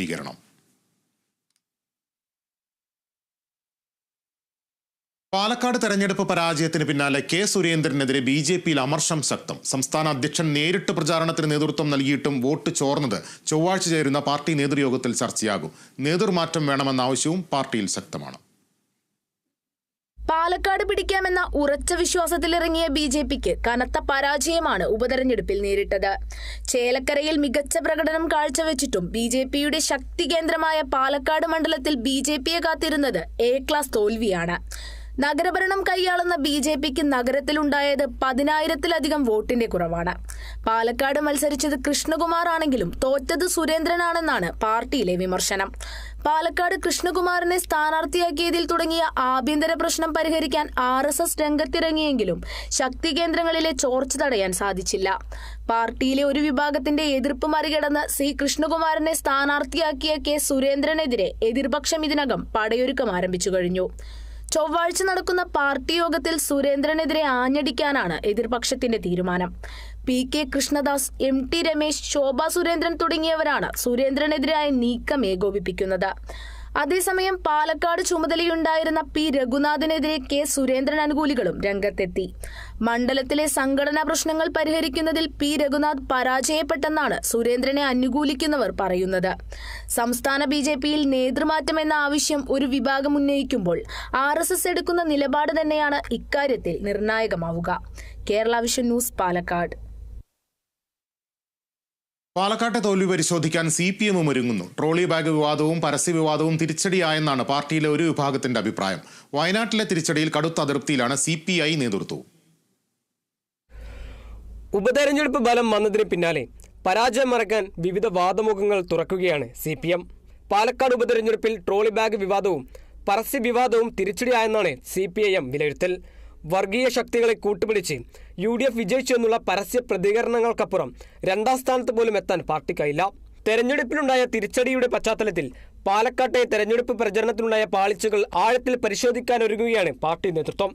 വിശദീകരണം. പാലക്കാട് തെരഞ്ഞെടുപ്പ് പരാജയത്തിന് പിന്നാലെ കെ സുരേന്ദ്രനെതിരെ ബി ജെ പിയിൽ അമർഷം ശക്തം. സംസ്ഥാന അധ്യക്ഷൻ നേരിട്ട് പ്രചാരണത്തിന് നേതൃത്വം നൽകിയിട്ടും വോട്ട് ചോർന്നത് ചൊവ്വാഴ്ച ചേരുന്ന പാർട്ടി നേതൃയോഗത്തിൽ ചർച്ചയാകും. നേതൃമാറ്റം വേണമെന്ന ആവശ്യവും പാർട്ടിയിൽ ശക്തമാണ്. പാലക്കാട് പിടിക്കാമെന്ന ഉറച്ച വിശ്വാസത്തിലിറങ്ങിയ ബി ജെ പിക്ക് കനത്ത പരാജയമാണ് ഉപതെരഞ്ഞെടുപ്പിൽ നേരിട്ടത്. ചേലക്കരയിൽ മികച്ച പ്രകടനം കാഴ്ചവെച്ചിട്ടും ബി ജെ പിയുടെ ശക്തി കേന്ദ്രമായ പാലക്കാട് മണ്ഡലത്തിൽ ബി ജെ പിയെ കാത്തിരുന്നത് എ ക്ലാസ് തോൽവിയാണ്. നഗരഭരണം കൈയാളുന്ന ബി ജെ പിക്ക് നഗരത്തിലുണ്ടായത് പതിനായിരത്തിലധികം വോട്ടിന്റെ കുറവാണ്. പാലക്കാട് മത്സരിച്ചത് കൃഷ്ണകുമാർ ആണെങ്കിലും തോറ്റത് സുരേന്ദ്രനാണെന്നാണ് പാർട്ടിയിലെ വിമർശനം. പാലക്കാട് കൃഷ്ണകുമാറിനെ സ്ഥാനാർത്ഥിയാക്കിയതിൽ തുടങ്ങിയ ആഭ്യന്തര പ്രശ്നം പരിഹരിക്കാൻ ആർ എസ് എസ് രംഗത്തിറങ്ങിയെങ്കിലും ശക്തി കേന്ദ്രങ്ങളിലെ ചോർച്ച തടയാൻ സാധിച്ചില്ല. പാർട്ടിയിലെ ഒരു വിഭാഗത്തിന്റെ എതിർപ്പ് മറികടന്ന് സി കൃഷ്ണകുമാറിനെ സ്ഥാനാർത്ഥിയാക്കിയ കെ സുരേന്ദ്രനെതിരെ എതിർപക്ഷം ഇതിനകം പടയൊരുക്കം ആരംഭിച്ചു കഴിഞ്ഞു. ചൊവ്വാഴ്ച നടക്കുന്ന പാർട്ടി യോഗത്തിൽ സുരേന്ദ്രനെതിരെ ആഞ്ഞടിക്കാനാണ് എതിർപക്ഷത്തിന്റെ തീരുമാനം. P K Krishnadas M T Ramesh Shobha Surendran തുടങ്ങിയവരാണ് സുരേന്ദ്രനെതിരായ നീക്കം ഏകോപിപ്പിക്കുന്നത്. അതേസമയം പാലക്കാട് ചുമതലയുണ്ടായിരുന്ന പി രഘുനാഥിനെതിരെ കെ സുരേന്ദ്രൻ അനുകൂലികളും രംഗത്തെത്തി. മണ്ഡലത്തിലെ സംഘടനാ പ്രശ്നങ്ങൾ പരിഹരിക്കുന്നതിൽ പി രഘുനാഥ് പരാജയപ്പെട്ടെന്നാണ് സുരേന്ദ്രനെ അനുകൂലിക്കുന്നവർ പറയുന്നത്. സംസ്ഥാന ബി ജെ പിയിൽ നേതൃമാറ്റം എന്ന ആവശ്യം ഒരു വിഭാഗം ഉന്നയിക്കുമ്പോൾ ആർ എസ് എസ് എടുക്കുന്ന നിലപാട് തന്നെയാണ് ഇക്കാര്യത്തിൽ നിർണായകമാവുക. Kerala vision news Palakkad. പാലക്കാട്ടെ തോൽവി പരിശോധിക്കാൻ സി പി എമ്മും ഒരുങ്ങുന്നു. ട്രോളി ബാഗ് വിവാദവും പരസ്യ വിവാദവും തിരിച്ചടിയായെന്നാണ് പാർട്ടിയിലെ ഒരു വിഭാഗത്തിന്റെ അഭിപ്രായം. വയനാട്ടിലെ തിരിച്ചടിയിൽ കടുത്ത അതൃപ്തിയിലാണ് സി പി ഐ നേതൃത്വവും. ഉപതെരഞ്ഞെടുപ്പ് ഫലം വന്നതിന് പിന്നാലെ പരാജയം മറക്കാൻ വിവിധ വാദമുഖങ്ങൾ തുറക്കുകയാണ് സി പി എം. പാലക്കാട് ഉപതെരഞ്ഞെടുപ്പിൽ ട്രോളി ബാഗ് വിവാദവും പരസ്യ വിവാദവും തിരിച്ചടിയായെന്നാണ് സി പി ഐ എം വിലയിരുത്തൽ. വർഗീയ ശക്തികളെ കൂട്ടുപിടിച്ച് യു ഡി എഫ് വിജയിച്ചു എന്നുള്ള പരസ്യ പ്രതികരണങ്ങൾക്കപ്പുറം രണ്ടാം സ്ഥാനത്ത് പോലും എത്താൻ പാർട്ടിക്കായില്ല തെരഞ്ഞെടുപ്പിലുണ്ടായ തിരിച്ചടിയുടെ പശ്ചാത്തലത്തിൽ പാലക്കാട്ടെ തെരഞ്ഞെടുപ്പ് പ്രചരണത്തിനുണ്ടായ പാളിച്ചകൾ ആഴത്തിൽ പരിശോധിക്കാനൊരുങ്ങുകയാണ് പാർട്ടി നേതൃത്വം.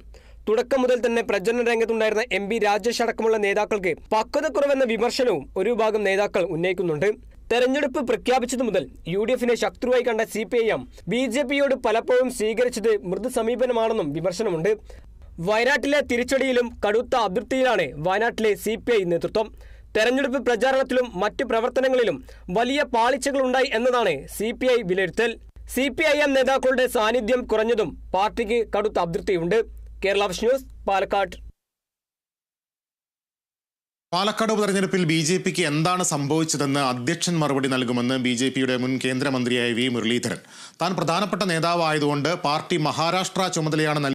തുടക്കം മുതൽ തന്നെ പ്രചരണ രംഗത്തുണ്ടായിരുന്ന എം പി രാജേഷ് അടക്കമുള്ള നേതാക്കൾക്ക് പക്വതക്കുറവെന്ന വിമർശനവും ഒരു വിഭാഗം നേതാക്കൾ ഉന്നയിക്കുന്നുണ്ട്. തെരഞ്ഞെടുപ്പ് പ്രഖ്യാപിച്ചതു മുതൽ യു ഡി എഫിനെ ശത്രുവായി കണ്ട C P I M B J പിയോട് പലപ്പോഴും സ്വീകരിച്ചത് മൃദു സമീപനമാണെന്നും വിമർശനമുണ്ട്. വയനാട്ടിലെ തിരിച്ചടിയിലും കടുത്ത അതൃപ്തിയിലാണ് വയനാട്ടിലെ സി പി ഐ നേതൃത്വം. തെരഞ്ഞെടുപ്പ് പ്രചാരണത്തിലും മറ്റ് പ്രവർത്തനങ്ങളിലും വലിയ പാളിച്ചകളുണ്ടായി എന്നതാണ് സി പി ഐ വിലയിരുത്തൽ. സി പി ഐ എം നേതാക്കളുടെ സാന്നിധ്യം കുറഞ്ഞതും പാർട്ടിക്ക് കടുത്ത അതൃപ്തിയുണ്ട് കേരള ന്യൂസ് പാലക്കാട്. പാലക്കാട് ഉപതെരഞ്ഞെടുപ്പിൽ ബി ജെ പിക്ക് എന്താണ് സംഭവിച്ചതെന്ന് അധ്യക്ഷൻ മറുപടി നൽകുമെന്ന് ബി ജെ പിയുടെ മുൻ കേന്ദ്രമന്ത്രിയായ വി മുരളീധരൻ. താൻ പ്രധാനപ്പെട്ട നേതാവായതുകൊണ്ട് പാർട്ടി മഹാരാഷ്ട്ര ചുമതലയാണ്